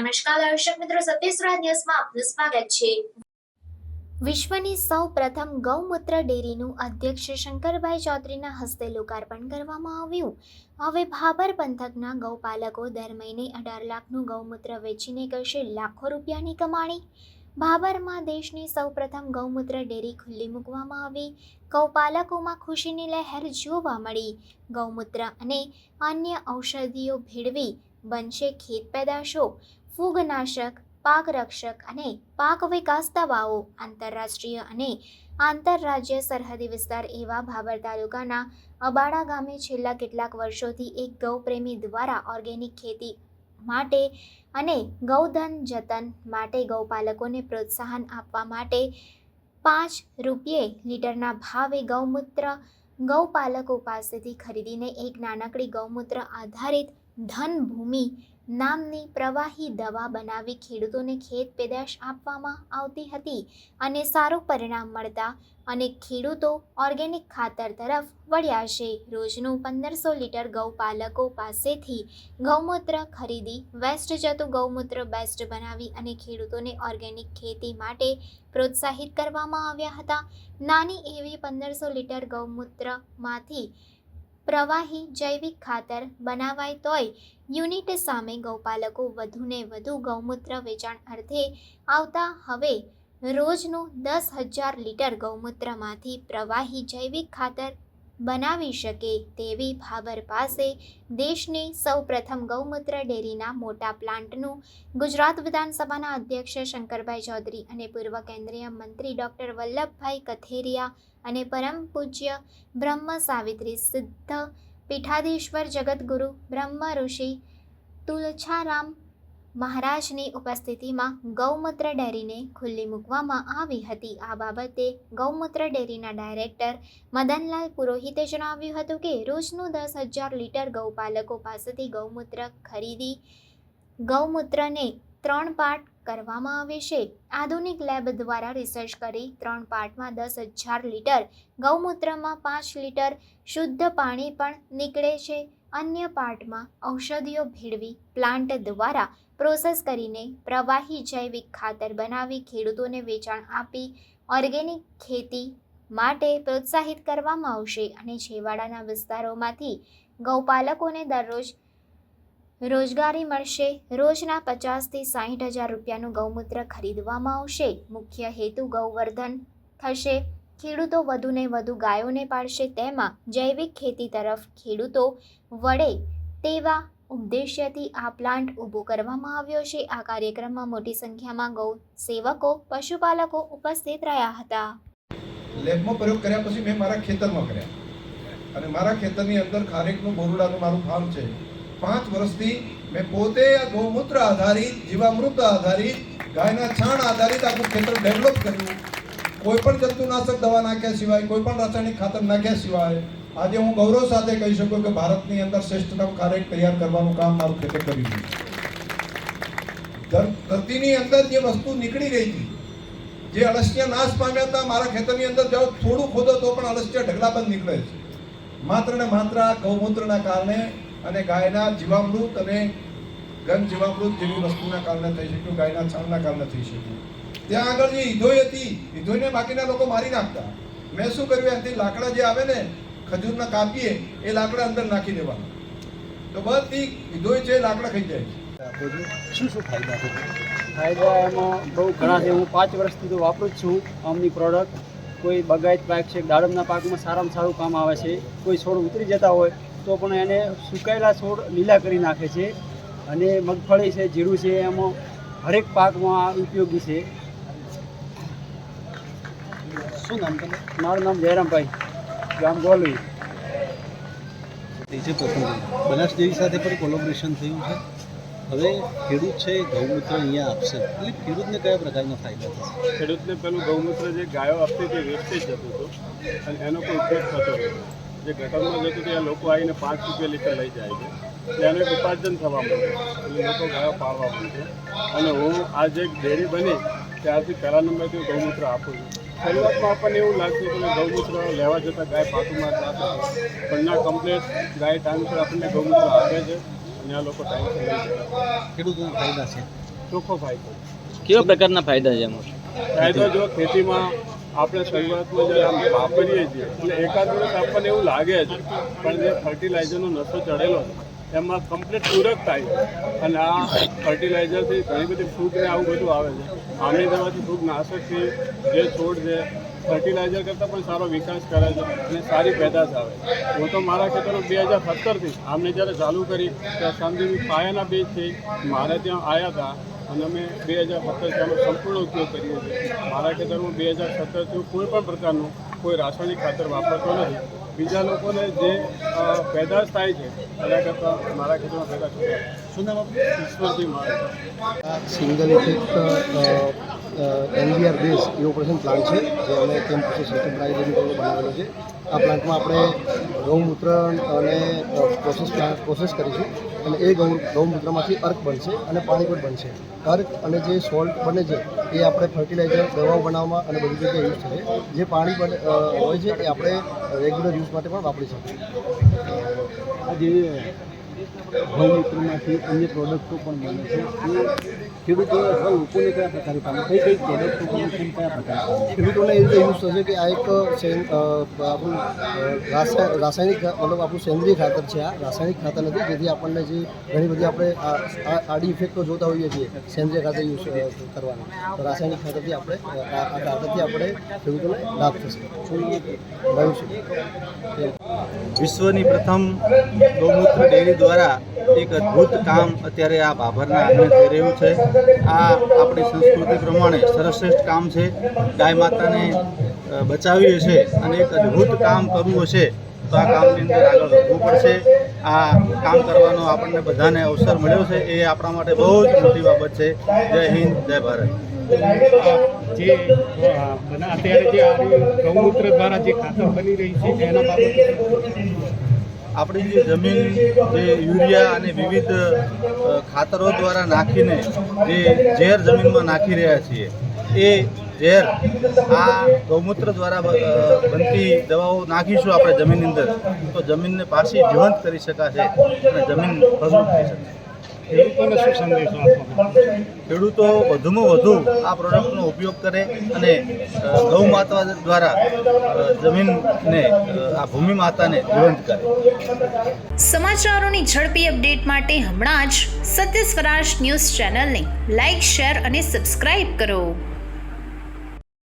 નમસ્કાર દર્શક મિત્રો સત્યસ્વરા ન્યૂઝમાં આપનું સ્વાગત છે. વિશ્વની સૌ પ્રથમ ગૌમૂત્ર ડેરીનું અધ્યક્ષ શંકરભાઈ ચૌધરીના હસ્તે લોકાર્પણ કરવામાં આવ્યું. હવે ભાબર પંથકના ગૌપાલકો દર મહિને અઢાર લાખનું ગૌમૂત્ર વેચીને કરશે લાખો રૂપિયાની કમાણી. ભાબરમાં દેશની સૌપ્રથમ ગૌમૂત્ર ડેરી ખુલ્લી મૂકવામાં આવી. ગૌપાલકોમાં ખુશીની લહેર જોવા મળી. ગૌમૂત્ર અને અન્ય ઔષધિઓ ભેળવી બનશે ખેત પેદાશો. ફૂગનાશક પાક રક્ષક અને પાક વિકાસ દવાઓ આંતરરાષ્ટ્રીય અને આંતરરાજ્ય સરહદી વિસ્તાર એવા ભાભર તાલુકાના અબાડા ગામે છેલ્લા કેટલાક વર્ષોથી એક ગૌપ્રેમી દ્વારા ઓર્ગેનિક ખેતી માટે અને ગૌધન જતન માટે ગૌપાલકોને પ્રોત્સાહન આપવા માટે પાંચ રૂપિયે લીટરના ભાવે ગૌમૂત્ર ગૌપાલકો પાસેથી ખરીદીને એક નાનકડી ગૌમૂત્ર આધારિત ધનભૂમિ નામની પ્રવાહી દવા બનાવી ખેડૂતોને ખેત પેદાશ આપવામાં આવતી હતી અને સારું પરિણામ મળતા અને ખેડૂતો ઓર્ગેનિક ખાતર તરફ વળ્યા છે. રોજનું પંદરસો લીટર ગૌપાલકો પાસેથી ગૌમૂત્ર ખરીદી, વેસ્ટ જતું ગૌમૂત્ર બેસ્ટ બનાવી અને ખેડૂતોને ઓર્ગેનિક ખેતી માટે પ્રોત્સાહિત કરવામાં આવ્યા હતા. નાની એવી પંદરસો લીટર ગૌમૂત્રમાંથી પ્રવાહી જૈવિક ખાતર બનાવાય તોય યુનિટ સામે ગૌપાલકો વધુને વધુ ગૌમૂત્ર વેચાણ અર્થે આવતા હવે રોજનું દસ હજાર લીટર ગૌમૂત્રમાંથી પ્રવાહી જૈવિક ખાતર બનાવી શકે તેવી ભાબર પાસે દેશની સૌપ્રથમ ગૌમૂત્ર ડેરીના મોટા પ્લાન્ટનું ગુજરાત વિધાનસભાના અધ્યક્ષ શંકરભાઈ ચૌધરી અને પૂર્વ કેન્દ્રીય મંત્રી ડૉક્ટર વલ્લભભાઈ કથેરિયા અને પરમ પૂજ્ય બ્રહ્મ સાવિત્રી સિદ્ધ પીઠાધીશ્વર જગતગુરુ બ્રહ્મ ઋષિ તુલછારામ મહારાજની ઉપસ્થિતિમાં ગૌમૂત્ર ડેરીને ખુલ્લી મૂકવામાં આવી હતી. આ બાબતે ગૌમૂત્ર ડેરીના ડાયરેક્ટર મદનલાલ પુરોહિતે જણાવ્યું હતું કે, રોજનું દસ હજાર લીટર ગૌપાલકો પાસેથી ગૌમૂત્ર ખરીદી ગૌમૂત્રને ત્રણ પાર્ટ કરવામાં આવે છે. આધુનિક લેબ દ્વારા રિસર્ચ કરી ત્રણ પાર્ટમાં દસ હજાર લીટર, ગૌમૂત્રમાં પાંચ લીટર શુદ્ધ પાણી પણ નીકળે છે. અન્ય પાર્ટમાં ઔષધિઓ ભેળવી પ્લાન્ટ દ્વારા પ્રોસેસ કરીને પ્રવાહી જૈવિક ખાતર બનાવી ખેડૂતોને વેચાણ આપી ઓર્ગેનિક ખેતી માટે પ્રોત્સાહિત કરવામાં આવશે. અને છેવાડાના વિસ્તારોમાંથી ગૌપાલકોને દરરોજ રોજગારી મળશે. રોજના પચાસથી સાહીઠ હજાર રૂપિયાનું ગૌમૂત્ર ખરીદવામાં આવશે. મુખ્ય હેતુ ગૌવર્ધન થશે. ખેડૂતો વધુને વધુ ગાયોને પાળશે તેમાં જૈવિક ખેતી તરફ ખેડૂતો વળે તેવા ઉદ્દેશ્યથી આ પ્લાન્ટ ઊભો કરવામાં આવ્યો છે. આ કાર્યક્રમમાં મોટી સંખ્યામાં ગૌ સેવકો, પશુપાલકો ઉપસ્થિત રહ્યા હતા. લેબમાં પ્રયોગ કર્યા પછી મેં મારા ખેતરમાં કર્યા. અને મારા ખેતરની અંદર ખારેકનું બોરુડાનું મારું ફાર્મ છે. પાંચ વર્ષથી મેં પોતે ગૌમૂત્ર આધારિત, જીવામૃત આધારિત, ગાયના છાણ આધારિત આખું ખેતર ડેવલપ કર્યું. કોઈ પણ જંતુનાશક દવા નાખ્યા સિવાય, કોઈ પણ રાસાયણિક ખાતર નાખ્યા સિવાય, આજે હું ગૌરવ સાથે કહી શકું કે ભારતની અંદર શ્રેષ્ઠતમ કાર્યક તૈયાર કરવાનું કામ મારું ખેતર કરી દીધું ધર- ધરતીની અંદર જે વસ્તુ નીકળી ગઈ હતી, જે અળસિયા નાશ પામ્યા હતા, મારા ખેતરની અંદર જાઓ, થોડું ખોદો તો પણ અળસિયા ઢગલાબંધ નીકળે છે. માત્ર ને માત્ર આ ગૌમૂત્રના કારણે અને ગાયના જીવામૃત અને ઘન જીવામૃત જેવી વસ્તુના કારણે થઈ શક્યું ગાયના છાણના કારણે થઈ શક્યું. ત્યાં આગળ જે ઈધોઈ હતી ઈધોઈને બાકીના લોકો મારી નાખતા. મેં શું કર્યું? એનાથી લાકડા જે આવે ને ખજૂરના કાપીએ એ લાકડા અંદર નાખી દેવાના. તો બધી ઈધોઈ છે લાકડા ખાઈ જાય છે. શું શું ફાયદા ફાયદા એમાં બહુ ઘણા છે. હું પાંચ વર્ષથી તો વાપરું જ છું આમની પ્રોડક્ટ કોઈ બગાયત પાક છે દાડમના પાકમાં સારામાં સારું કામ આવે છે. કોઈ છોડ ઉતરી જતા હોય તો પણ એને સુકાયેલા છોડ લીલા કરી નાખે છે અને મગફળી છે જીરું છે એમાં હરેક પાકમાં આ ઉપયોગી છે. શું નામ તમે મારું નામ જયરામભાઈ. ગામ ગોલવી. તે છે પ્રથમ બનાસ ડેરી સાથે પણ કોલોબરેશન થયું છે. હવે ખેડૂત છે એ ગૌમૂત્ર અહીંયા આપશે. એટલે ખેડૂતને કયા પ્રકારનો ફાયદો થશે? ખેડૂતને પેલું ગૌમૂત્ર જે ગાયો આપતી તે વેસ્ટેજ જતું હતું. અને એનો કોઈ ઉપયોગ થતો નથી જે ગટરમાં જતું ત્યાં લોકો આવીને પાંચ રૂપિયા લીટર લઈ જાય છે. ત્યાંનું એક ઉપાર્જન થવા માંડ્યું એટલે લોકો ગાયો પાળવા માંડ્યું અને હું આ જે ડેરી બની ત્યારથી પહેલા નંબરથી ગૌમૂત્ર આપું છું. શરૂઆતમાં આપણને એવું લાગતું કે ગૌમૂત્ર લેવા જતાં ગાય પાકું ત્રાસ પણ ના કમ્પ્લેટ ગાય ટાઈમસર આપણને ગૌમૂત્ર આપે છે. અને આ લોકો ટાઈમસર લઈ જાય ખેડૂતોને ફાયદા છે? ચોખ્ખો ફાયદો. કેવા પ્રકારના ફાયદા છે એમાં? ફાયદો જો ખેતીમાં આપણે શરૂઆતમાં જે આમ વાપરીએ છીએ એટલે એકાદ દિવસ આપણને એવું લાગે છે પણ જે ફર્ટિલાઇઝરનો નશો ચડેલો છે, એમાં કમ્પ્લીટ પૂરક થાય છે. અને આ ફર્ટિલાઇઝરથી ઘણી બધી ફૂગ ને આવું બધું આવે છે. આની દવાથી ફૂગ નાશકથી જે છોડ છે ફર્ટિલાઇઝર કરતાં પણ સારો વિકાસ કરે છે અને સારી પેદાશ આવે હું તો મારા ખેતરમાં બે હજાર સત્તરથી આમને જ્યારે ચાલુ કરી ત્યારે સમજી પાયાના બીજથી મારે ત્યાં આવ્યા હતા અને અમે બે હજાર સત્તરથી સંપૂર્ણ ઉપયોગ કરીએ છીએ. મારા ખેતરમાં બે હજાર સત્તરથી કોઈ પણ પ્રકારનું કોઈ રાસાયણિક ખાતર વાપરતો નથી. બીજા લોકોને જે પેદાશ થાય છે, એના કરતાં મારા ખેતરમાં પેદાશ વધારે. શું નામ મારે સિંગલ ઇફેક્ટ એનવીઆર બેઝ એ ઓપરેશન પ્લાન્ટ છે, જે અમે કેમ્પસ લિમિટેડે બનાવેલો છે. આ પ્લાન્ટમાં આપણે ગૌમૂત્ર અને પ્રોસેસ પ્રોસેસ કરીશું. અને એ ગૌ, ગૌમૂત્રમાંથી અર્ક બનશે અને પાણી પણ બનશે. અર્ક અને જે સોલ્ટ બને છે, એ આપણે ફર્ટિલાઇઝર દવાઓ બનાવવામાં અને બધી જગ્યાએ યુઝ થાય જે પાણી પણ હોય છે, એ આપણે રેગ્યુલર યુઝ માટે પણ વાપરી શકીએ. જે ગૌમૂત્રમાંથી અન્ય પ્રોડક્ટો પણ બને છે એ ખેડૂતો અથવા લોકોને કયા પ્રકારે કામ કઈ કઈ પ્રોડક્ટ બને કયા પ્રકારે ખેડૂતોને એ રીતે યુઝ થશે કે આ એક આપણું રાસાયણિક મતલબ આપણું સેન્દ્રિય ખાતર છે આ રાસાયણિક ખાતર નથી જેથી આપણને જે ઘણી બધી આપણે આડી ઇફેક્ટો જોતા હોઈએ છીએ સેન્દ્રિય ખાતર યુઝ કરવાની તો રાસાયણિક ખાતરથી આપણે આ ખાતરથી આપણે ખેડૂતોને લાભ થશે વિશ્વની પ્રથમ ગૌમૂત્ર ડેરી દ્વારા એક અદ્ભુત કામ અત્યારે આ ભાભરના આંગણે થઈ રહ્યું છે. આ આપણી સંસ્કૃતિ પ્રમાણે સર્વશ્રેષ્ઠ કામ છે. ગાય માતાને બચાવી હશે અને એક અદ્ભુત કામ કરવું હશે તો આ કામની અંદર આગળ વધવું પડશે. આ કામ કરવાનો આપણને બધાને અવસર મળ્યો છે. એ આપણા માટે બહુ જ મોટી બાબત છે. જય હિન્દ જય ભારત. જે અત્યારે જે આ ગૌમૂત્ર દ્વારા જે ખાતર બની રહી છે એના બાબતે આપણી જે જમીન, જે યુરિયા અને વિવિધ ખાતરો દ્વારા નાખીને જે ઝેર જમીનમાં નાખી રહ્યા છીએ, એ ઝેર આ ગૌમૂત્ર દ્વારા બનતી દવાઓ નાખીશું આપણે જમીનની અંદર. તો જમીનને પાછી જીવંત કરી શકાશે અને જમીન ફળદ્રુપ થઈ શકશે. ખેડૂતોને શું સંદેશો ખેડૂતો વધુમાં વધુ આ પ્રોડક્ટનો ઉપયોગ કરે અને ગૌ માતા દ્વારા જમીનને આ ભૂમિ માતાને જીવંત કરે. સમાચારોની ઝડપી અપડેટ માટે હમણાં જ સત્ય સ્વરાજ ન્યૂઝ ચેનલને લાઇક શેર અને સબસ્ક્રાઇબ કરો.